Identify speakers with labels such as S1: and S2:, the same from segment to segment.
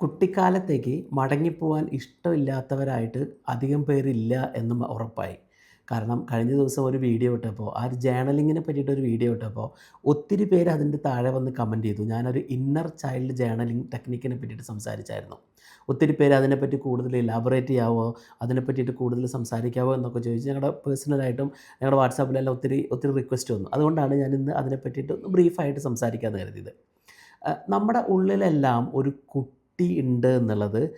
S1: കുട്ടിക്കാലത്തേക്ക് മടങ്ങിപ്പോവാൻ ഇഷ്ടമില്ലാത്തവരായിട്ട് അധികം പേരില്ല എന്ന് ഉറപ്പായി. കാരണം കഴിഞ്ഞ ദിവസം ഒരു വീഡിയോ ഇട്ടപ്പോൾ ആ ഒരു ജേണലിങ്ങിനെ പറ്റിയിട്ടൊരു വീഡിയോ ഇട്ടപ്പോൾ ഒത്തിരി പേര് അതിന്റെ താഴെ വന്ന് കമന്റ് ചെയ്തു. ഞാനൊരു ഇന്നർ ചൈൽഡ് ജേണലിംഗ് ടെക്നിക്കിനെ പറ്റിയിട്ട് സംസാരിച്ചായിരുന്നു. ഒത്തിരി പേര് അതിനെപ്പറ്റി കൂടുതൽ ഇലാബറേറ്റ് ചെയ്യാവോ അതിനെ പറ്റിയിട്ട് കൂടുതൽ സംസാരിക്കാവോ എന്നൊക്കെ ചോദിച്ച് ഞങ്ങളുടെ പേഴ്സണലായിട്ടും ഞങ്ങളുടെ വാട്സാപ്പിലെല്ലാം ഒത്തിരി ഒത്തിരി റിക്വസ്റ്റ് വന്നു. അതുകൊണ്ടാണ് ഞാൻ ഇന്ന് അതിനെ പറ്റിയിട്ട് ഒന്ന് ബ്രീഫായിട്ട് സംസാരിക്കാമെന്ന് കരുതിയത്. നമ്മുടെ ഉള്ളിലെല്ലാം ഒരു കുട്ടി ഉണ്ട് എന്നുള്ളത്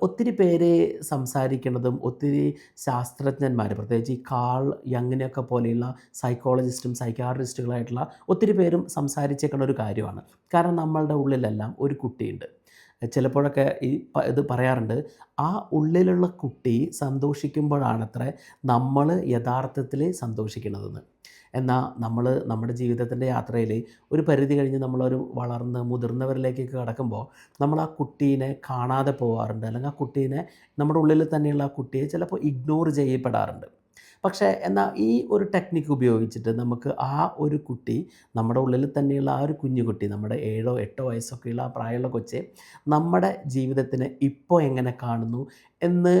S1: ഒത്തിരി പേര് സംസാരിക്കുന്നതും ഒത്തിരി ശാസ്ത്രജ്ഞന്മാർ പ്രത്യേകിച്ച് ഈ കാൾ യങ്ങിനെയൊക്കെ പോലെയുള്ള സൈക്കോളജിസ്റ്റും സൈക്കാട്രിസ്റ്റുകളായിട്ടുള്ള ഒത്തിരി പേരും സംസാരിച്ചേക്കുന്ന ഒരു കാര്യമാണ്. കാരണം നമ്മളുടെ ഉള്ളിലെല്ലാം ഒരു കുട്ടിയുണ്ട്. ചിലപ്പോഴൊക്കെ ഈ ഇത് പറയാറുണ്ട് ആ ഉള്ളിലുള്ള കുട്ടി സന്തോഷിക്കുമ്പോഴാണത്രേ നമ്മൾ യഥാർത്ഥത്തിൽ സന്തോഷിക്കുന്നതെന്ന് എന്നാൽ നമ്മൾ നമ്മുടെ ജീവിതത്തിന്റെ യാത്രയിൽ ഒരു പരിധി കഴിഞ്ഞ് നമ്മളൊരു വളർന്ന് മുതിർന്നവരിലേക്കൊക്കെ കടക്കുമ്പോൾ നമ്മൾ ആ കുട്ടീനെ കാണാതെ പോകാറുണ്ട് അല്ലെങ്കിൽ ആ കുട്ടീനെ നമ്മുടെ ഉള്ളിൽ തന്നെയുള്ള ആ കുട്ടിയെ ചിലപ്പോൾ ഇഗ്നോർ ചെയ്യപ്പെടാറുണ്ട്. പക്ഷേ എന്നാൽ ഈ ഒരു ടെക്നിക്ക് ഉപയോഗിച്ചിട്ട് നമുക്ക് ആ ഒരു കുട്ടി നമ്മുടെ ഉള്ളിൽ തന്നെയുള്ള ആ ഒരു കുഞ്ഞു കുട്ടി നമ്മുടെ ഏഴോ എട്ടോ വയസ്സൊക്കെയുള്ള ആ പ്രായമുള്ള കൊച്ചെ നമ്മുടെ ജീവിതത്തിന് ഇപ്പോൾ എങ്ങനെ കാണുന്നു എന്ന്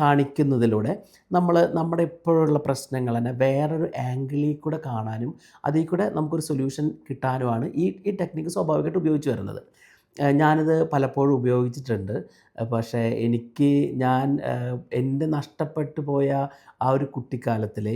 S1: കാണിക്കുന്നതിലൂടെ നമ്മൾ നമ്മുടെ ഇപ്പോഴുള്ള പ്രശ്നങ്ങൾ തന്നെ വേറൊരു ആംഗിളിൽ കൂടെ കാണാനും അതിൽ കൂടെ നമുക്കൊരു സൊല്യൂഷൻ കിട്ടാനുമാണ് ഈ ഈ ടെക്നിക്ക് സ്വാഭാവികമായിട്ട് ഉപയോഗിച്ച് വരുന്നത്. ഞാനിത് പലപ്പോഴും ഉപയോഗിച്ചിട്ടുണ്ട്. പക്ഷേ എനിക്ക് ഞാൻ എന്റെ നഷ്ടപ്പെട്ടു പോയ ആ ഒരു കുട്ടിക്കാലത്തിൽ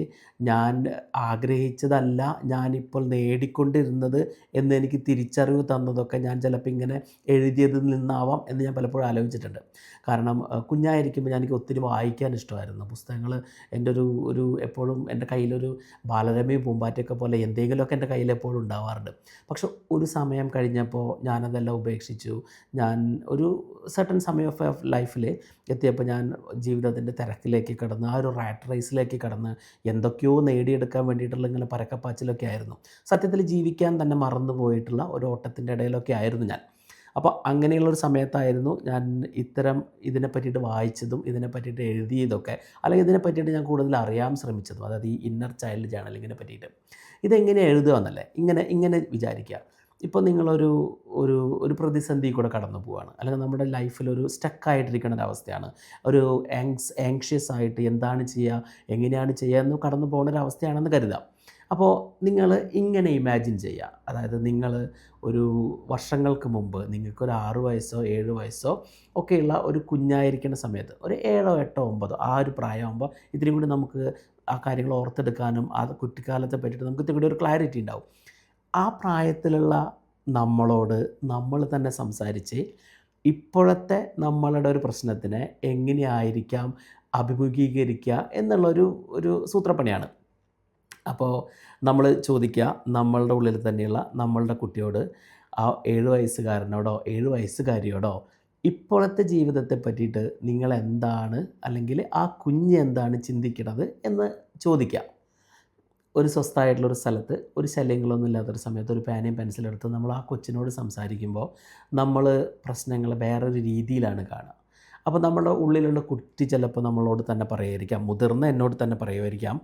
S1: ഞാൻ ആഗ്രഹിച്ചതല്ല ഞാനിപ്പോൾ നേടിക്കൊണ്ടിരുന്നത് എന്ന് എനിക്ക് തിരിച്ചറിവ് തന്നതൊക്കെ ഞാൻ ചിലപ്പോൾ ഇങ്ങനെ എഴുതിയതിൽ നിന്നാവാം എന്ന് ഞാൻ പലപ്പോഴും ആലോചിച്ചിട്ടുണ്ട്. കാരണം കുഞ്ഞായിരിക്കുമ്പോൾ ഞാൻ എനിക്ക് ഒത്തിരി വായിക്കാൻ ഇഷ്ടമായിരുന്നു. പുസ്തകങ്ങൾ എന്റെ ഒരു ഒരു എപ്പോഴും എന്റെ കയ്യിലൊരു ബാലരമയും പൂമ്പാറ്റയൊക്കെ പോലെ എന്തെങ്കിലുമൊക്കെ എന്റെ കയ്യിൽ എപ്പോഴും ഉണ്ടാവാറുണ്ട്. പക്ഷെ ഒരു സമയം കഴിഞ്ഞപ്പോൾ ഞാനതെല്ലാം ഉപേക്ഷിച്ചു. ഞാൻ ഒരു സർട്ടൺ സമയം ഓഫ് ലൈഫിൽ എത്തിയപ്പോൾ ഞാൻ ജീവിതത്തിന്റെ തിരക്കിലേക്ക് കടന്ന് ആ ഒരു റാറ്റ് റേസിലേക്ക് കടന്ന് എന്തൊക്കെയോ നേടിയെടുക്കാൻ വേണ്ടിയിട്ടുള്ള ഇങ്ങനെ പരക്കപ്പാച്ചിലൊക്കെ ആയിരുന്നു. സത്യത്തിൽ ജീവിക്കാൻ തന്നെ മറന്നു പോയിട്ടുള്ള ഒരു ഓട്ടത്തിന്റെ ഇടയിലൊക്കെ ആയിരുന്നു ഞാൻ. അപ്പോൾ അങ്ങനെയുള്ളൊരു സമയത്തായിരുന്നു ഞാൻ ഇത്തരം ഇതിനെ പറ്റിയിട്ട് വായിച്ചതും ഇതിനെ പറ്റിയിട്ട് എഴുതിയതൊക്കെ അല്ലെങ്കിൽ ഇതിനെ പറ്റിയിട്ട് ഞാൻ കൂടുതൽ അറിയാൻ ശ്രമിച്ചതും അതായത് ഈ ഇന്നർ ചൈൽഡ് ജേണലിങ്ങിനെ പറ്റിയിട്ട്. ഇതെങ്ങനെ എഴുതുക എന്നല്ലേ? ഇങ്ങനെ ഇങ്ങനെ വിചാരിക്കുക. ഇപ്പോൾ നിങ്ങളൊരു ഒരു ഒരു പ്രതിസന്ധി കൂടെ കടന്നു പോവുകയാണ് അല്ലെങ്കിൽ നമ്മുടെ ലൈഫിൽ ഒരു സ്റ്റക്കായിട്ടിരിക്കുന്ന അവസ്ഥയാണ്. ഒരു ആങ്സ് ആങ്ഷ്യസ് ആയിട്ട് എന്താണ് ചെയ്യുക എങ്ങനെയാണ് ചെയ്യുക എന്ന് കടന്നു പോകുന്ന ഒരു അവസ്ഥയാണെന്ന് കരുതാം. അപ്പോൾ നിങ്ങൾ ഇങ്ങനെ ഇമാജിൻ ചെയ്യുക അതായത് നിങ്ങൾ ഒരു വർഷങ്ങൾക്ക് മുമ്പ് നിങ്ങൾക്കൊരു ആറ് വയസ്സോ ഏഴ് വയസ്സോ ഒക്കെയുള്ള ഒരു കുഞ്ഞായിരിക്കുന്ന സമയത്ത് ഒരു ഏഴോ എട്ടോ ഒമ്പതോ ആ ഒരു പ്രായമാകുമ്പോൾ ഇതിനും കൂടി നമുക്ക് ആ കാര്യങ്ങൾ ഓർത്തെടുക്കാനും ആ കുട്ടിക്കാലത്തെ പറ്റിയിട്ട് നമുക്ക് ഇത്തിരി ഒരു ക്ലാരിറ്റി ഉണ്ടാവും. ആ പ്രായത്തിലുള്ള നമ്മളോട് നമ്മൾ തന്നെ സംസാരിച്ച് ഇപ്പോഴത്തെ നമ്മളുടെ ഒരു പ്രശ്നത്തിനെ എങ്ങനെയായിരിക്കാം അഭിമുഖീകരിക്കുക എന്നുള്ളൊരു ഒരു സൂത്രപ്പണിയാണ്. അപ്പോൾ നമ്മൾ ചോദിക്കുക നമ്മളുടെ ഉള്ളിൽ തന്നെയുള്ള നമ്മളുടെ കുട്ടിയോട് ആ ഏഴ് വയസ്സുകാരനോടോ ഏഴ് വയസ്സുകാരിയോടോ ഇപ്പോഴത്തെ ജീവിതത്തെ പറ്റിയിട്ട് നിങ്ങൾ എന്താണ് അല്ലെങ്കിൽ ആ കുഞ്ഞ് എന്താണ് ചിന്തിക്കുന്നത് എന്ന് ചോദിക്കുക. ഒരു സ്വസ്ഥമായിട്ടുള്ളൊരു സ്ഥലത്ത് ഒരു ശല്യങ്ങളൊന്നും ഇല്ലാത്തൊരു സമയത്ത് ഒരു പാനയും പെൻസിലും എടുത്ത് നമ്മൾ ആ കൊച്ചിനോട് സംസാരിക്കുമ്പോൾ നമ്മൾ പ്രശ്നങ്ങൾ വേറൊരു രീതിയിലാണ് കാണുക. അപ്പോൾ നമ്മുടെ ഉള്ളിലുള്ള കുട്ടി ചിലപ്പോൾ നമ്മളോട് തന്നെ പറയുമായിരിക്കാം മുതിർന്ന എന്നോട് തന്നെ പറയുമായിരിക്കാം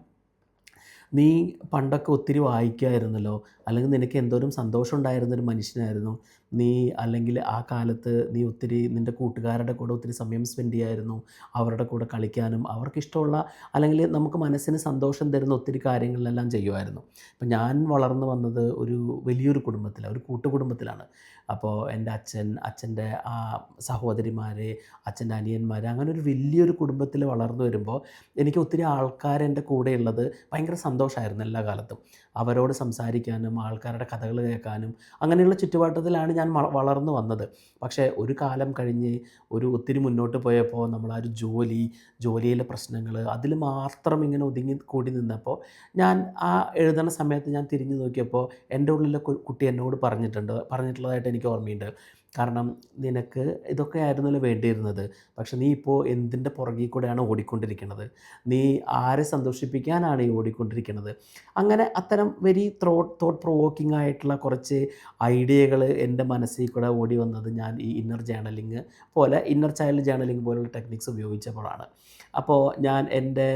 S1: നീ പണ്ടൊക്കെ ഒത്തിരി വായിക്കുമായിരുന്നല്ലോ അല്ലെങ്കിൽ നിനക്ക് എന്തോരം സന്തോഷം ഉണ്ടായിരുന്നൊരു മനുഷ്യനായിരുന്നു നീ അല്ലെങ്കിൽ ആ കാലത്ത് നീ ഒത്തിരി നിന്റെ കൂട്ടുകാരുടെ കൂടെ ഒത്തിരി സമയം സ്പെൻഡ് ചെയ്യായിരുന്നു അവരുടെ കൂടെ കളിക്കാനും അവർക്കിഷ്ടമുള്ള അല്ലെങ്കിൽ നമുക്ക് മനസ്സിന് സന്തോഷം തരുന്ന ഒത്തിരി കാര്യങ്ങളിലെല്ലാം ചെയ്യുമായിരുന്നു. അപ്പം ഞാൻ വളർന്നു വന്നത് ഒരു വലിയൊരു കുടുംബത്തിലാണ് ഒരു കൂട്ടുകുടുംബത്തിലാണ്. അപ്പോൾ എന്റെ അച്ഛൻ അച്ഛന്റെ ആ സഹോദരിമാർ അച്ഛന്റെ അനിയന്മാർ അങ്ങനെ ഒരു വലിയൊരു കുടുംബത്തിൽ വളർന്നു വരുമ്പോൾ എനിക്ക് ഒത്തിരി ആൾക്കാർ എന്റെ കൂടെയുള്ളത് ഭയങ്കര സന്തോഷമായിരുന്നു എല്ലാ കാലത്തും. അവരോട് സംസാരിക്കാനും ആൾക്കാരുടെ കഥകൾ കേൾക്കാനും അങ്ങനെയുള്ള ചുറ്റുപാട്ടത്തിലാണ് ഞാൻ വളർന്നു വന്നത്. പക്ഷേ ഒരു കാലം കഴിഞ്ഞ് ഒരു ഒത്തിരി മുന്നോട്ട് പോയപ്പോൾ നമ്മൾ ആ ഒരു ജോലി ജോലിയിലെ പ്രശ്നങ്ങൾ അതിൽ മാത്രം ഇങ്ങനെ ഒതുങ്ങി കൂടി നിന്നപ്പോൾ ഞാൻ ആ എഴുതണ സമയത്ത് ഞാൻ തിരിഞ്ഞു നോക്കിയപ്പോൾ എന്റെ ഉള്ളിലെ കുട്ടി എന്നോട് പറഞ്ഞിട്ടുണ്ട് പറഞ്ഞിട്ടുള്ളതായിട്ട് എനിക്ക് ഓർമ്മയുണ്ട്. കാരണം നിനക്ക് ഇതൊക്കെ ആയിരുന്നല്ലോ വേണ്ടിയിരുന്നത്. പക്ഷെ നീ ഇപ്പോൾ എന്തിന്റെ പുറകിൽ കൂടെയാണ് ഓടിക്കൊണ്ടിരിക്കുന്നത്? നീ ആരെ സന്തോഷിപ്പിക്കാനാണ് ഈ ഓടിക്കൊണ്ടിരിക്കുന്നത്? അങ്ങനെ അത്തരം വെരി ത്രോട്ട് തോട്ട് പ്രൊവോക്കിംഗ് ആയിട്ടുള്ള കുറച്ച് ഐഡിയകൾ എന്റെ മനസ്സിൽ കൂടെ ഓടി വന്നത് ഞാൻ ഈ ഇന്നർ ജേണലിങ് പോലെ ഇന്നർ ചൈൽഡ് ജേണലിങ് പോലുള്ള ടെക്നിക്സ് ഉപയോഗിച്ചപ്പോഴാണ്. അപ്പോൾ ഞാൻ എന്റെ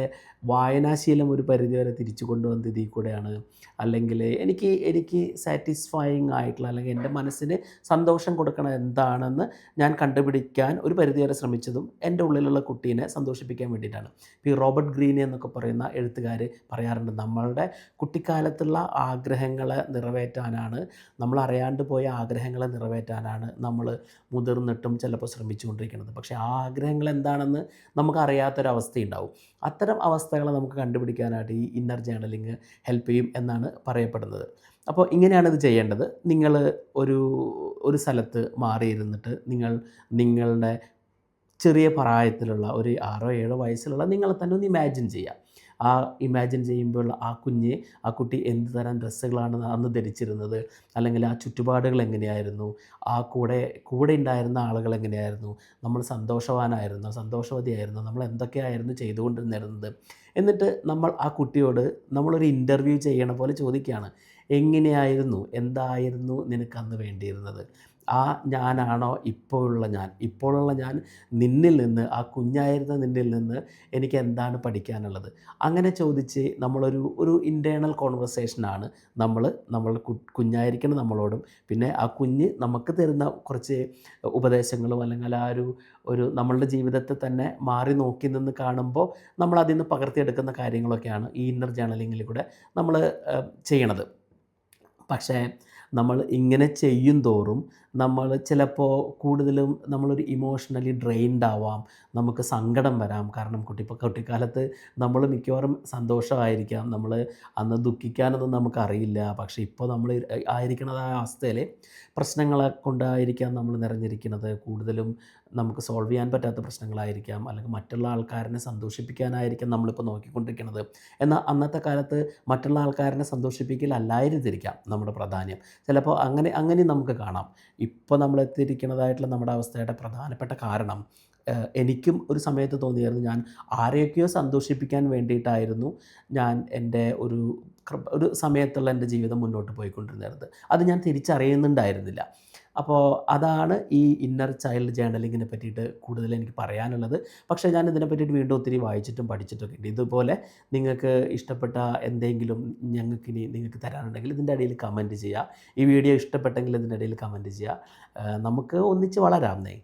S1: വായനാശീലം ഒരു പരിധിവരെ തിരിച്ചു കൊണ്ടുവന്നത് ഇതിൽ കൂടെയാണ്. അല്ലെങ്കിൽ എനിക്ക് എനിക്ക് സാറ്റിസ്ഫൈയിങ് ആയിട്ടുള്ള അല്ലെങ്കിൽ എന്റെ മനസ്സിന് സന്തോഷം കൊടുക്കണ എന്താണെന്ന് ഞാൻ കണ്ടുപിടിക്കാൻ ഒരു പരിധിവരെ ശ്രമിച്ചതും എന്റെ ഉള്ളിലുള്ള കുട്ടീനെ സന്തോഷിപ്പിക്കാൻ വേണ്ടിയിട്ടാണ്. ഇപ്പോൾ ഈ റോബർട്ട് ഗ്രീൻ എന്നൊക്കെ പറയുന്ന എഴുത്തുകാർ പറയാറുണ്ട് നമ്മളുടെ കുട്ടിക്കാലത്തുള്ള ആഗ്രഹങ്ങളെ നിറവേറ്റാനാണ് നമ്മൾ അറിയാണ്ട് പോയ ആഗ്രഹങ്ങളെ നിറവേറ്റാനാണ് നമ്മൾ മുതിർന്നിട്ടും ചിലപ്പോൾ ശ്രമിച്ചുകൊണ്ടിരിക്കുന്നത്. പക്ഷേ ആ ആഗ്രഹങ്ങൾ എന്താണെന്ന് നമുക്കറിയാത്തൊരവസ്ഥയുണ്ടാവും അത്തരം അവസ്ഥകളെ നമുക്ക് കണ്ടുപിടിക്കാനായിട്ട് ഈ ഇന്നർ ജേണലിങ് ഹെൽപ്പ് ചെയ്യും എന്നാണ് പറയപ്പെടുന്നത്. അപ്പോൾ ഇങ്ങനെയാണ് ഇത് ചെയ്യേണ്ടത്. നിങ്ങൾ ഒരു ഒരു സ്ഥലത്ത് മാറിയിരുന്നിട്ട് നിങ്ങൾ നിങ്ങളുടെ ചെറിയ പ്രായത്തിലുള്ള ഒരു ആറോ ഏഴോ വയസ്സിലുള്ള നിങ്ങളെ തന്നെ ഒന്ന് ഇമാജിൻ ചെയ്യുക ആ ഇമാജിൻ ചെയ്യുമ്പോൾ ആ കുഞ്ഞ് ആ കുട്ടി എന്ത് തരം ഡ്രസ്സുകളാണ് അന്ന് ധരിച്ചിരുന്നത്? അല്ലെങ്കിൽ ആ ചുറ്റുപാടുകൾ എങ്ങനെയായിരുന്നു? ആ കൂടെ കൂടെ ഉണ്ടായിരുന്ന ആളുകൾ എങ്ങനെയായിരുന്നു? നമ്മൾ സന്തോഷവാനായിരുന്നു? സന്തോഷവതിയായിരുന്നു? നമ്മൾ എന്തൊക്കെയായിരുന്നു ചെയ്തുകൊണ്ടിരുന്നിരുന്നത് എന്നിട്ട് നമ്മൾ ആ കുട്ടിയോട് നമ്മളൊരു ഇന്റർവ്യൂ ചെയ്യണ പോലെ ചോദിക്കുകയാണ്. എങ്ങനെയായിരുന്നു? എന്തായിരുന്നു നിനക്കന്ന് വേണ്ടിയിരുന്നത്? ആ ഞാനാണോ ഇപ്പോഴുള്ള ഞാൻ? ഇപ്പോഴുള്ള ഞാൻ നിന്നിൽ നിന്ന് ആ കുഞ്ഞായിരുന്ന നിന്നിൽ നിന്ന് എനിക്ക് എന്താണ് പഠിക്കാനുള്ളത്? അങ്ങനെ ചോദിച്ച് നമ്മളൊരു ഒരു ഇന്റേർണൽ കോൺവെർസേഷനാണ് നമ്മൾ നമ്മൾ കുഞ്ഞായിരിക്കണം നമ്മളോടും പിന്നെ ആ കുഞ്ഞ് നമുക്ക് തരുന്ന കുറച്ച് ഉപദേശങ്ങളും അല്ലെങ്കിൽ ആ ഒരു ഒരു നമ്മളുടെ ജീവിതത്തെ തന്നെ മാറി നോക്കി നിന്ന് കാണുമ്പോൾ നമ്മൾ അതിൽ നിന്ന് പകർത്തിയെടുക്കുന്ന കാര്യങ്ങളൊക്കെയാണ് ഈ ഇന്നർ ജേണലിങ്ങിൽ കൂടെ നമ്മൾ ചെയ്യണത്. പക്ഷേ നമ്മൾ ഇങ്ങനെ ചെയ്യും തോറും നമ്മൾ ചിലപ്പോൾ കൂടുതലും നമ്മളൊരു ഇമോഷണലി ഡ്രെയിൻഡ് ആവാം നമുക്ക് സങ്കടം വരാം. കാരണം കുട്ടി കുട്ടിക്കാലത്ത് നമ്മൾ മിക്കവാറും സന്തോഷമായിരിക്കാം. നമ്മൾ അന്ന് ദുഃഖിക്കാനൊന്നും നമുക്കറിയില്ല. പക്ഷേ ഇപ്പോൾ നമ്മൾ ആയിരിക്കുന്നതായ അവസ്ഥയിൽ പ്രശ്നങ്ങളെ കൊണ്ടായിരിക്കാം നമ്മൾ നിറഞ്ഞിരിക്കുന്നത്. കൂടുതലും നമുക്ക് സോൾവ് ചെയ്യാൻ പറ്റാത്ത പ്രശ്നങ്ങളായിരിക്കാം. അല്ലെങ്കിൽ മറ്റുള്ള ആൾക്കാരനെ സന്തോഷിപ്പിക്കാനായിരിക്കാം നമ്മളിപ്പോൾ നോക്കിക്കൊണ്ടിരിക്കുന്നത് എന്നാൽ അന്നത്തെ കാലത്ത് മറ്റുള്ള ആൾക്കാരനെ സന്തോഷിപ്പിക്കലല്ലായിരുന്നിരിക്കാം നമ്മുടെ പ്രാധാന്യം. ചിലപ്പോൾ അങ്ങനെ അങ്ങനെ നമുക്ക് കാണാം. ഇപ്പോൾ നമ്മൾ എത്തിയിരിക്കുന്നതായിട്ടുള്ള നമ്മുടെ അവസ്ഥയുടെ പ്രധാനപ്പെട്ട കാരണം എനിക്കും ഒരു സമയത്ത് തോന്നിയായിരുന്നു. ഞാൻ ആരെയൊക്കെയോ സന്തോഷിപ്പിക്കാൻ വേണ്ടിയിട്ടായിരുന്നു ഞാൻ എന്റെ ഒരു ഒരു സമയത്തുള്ള എന്റെ ജീവിതം മുന്നോട്ട് പോയിക്കൊണ്ടിരുന്നത്. അത് ഞാൻ തിരിച്ചറിയുന്നുണ്ടായിരുന്നില്ല. അപ്പോൾ അതാണ് ഈ ഇന്നർ ചൈൽഡ് ജേണലിങ്ങിനെ പറ്റിയിട്ട് കൂടുതൽ എനിക്ക് പറയാനുള്ളത്. പക്ഷേ ഞാൻ ഇതിനെ പറ്റിയിട്ട് വീണ്ടും ഒത്തിരി വായിച്ചിട്ടും പഠിച്ചിട്ടൊക്കെ ഉണ്ട്. ഇതുപോലെ നിങ്ങൾക്ക് ഇഷ്ടപ്പെട്ട എന്തെങ്കിലും ഞങ്ങൾക്ക് ഇനി നിങ്ങൾക്ക് തരാനുണ്ടെങ്കിൽ ഇതിന്റെ ഇടയിൽ കമന്റ് ചെയ്യുക. ഈ വീഡിയോ ഇഷ്ടപ്പെട്ടെങ്കിൽ ഇതിന്റെ ഇടയിൽ കമന്റ് ചെയ്യുക. നമുക്ക് ഒന്നിച്ച് വളരാം നേ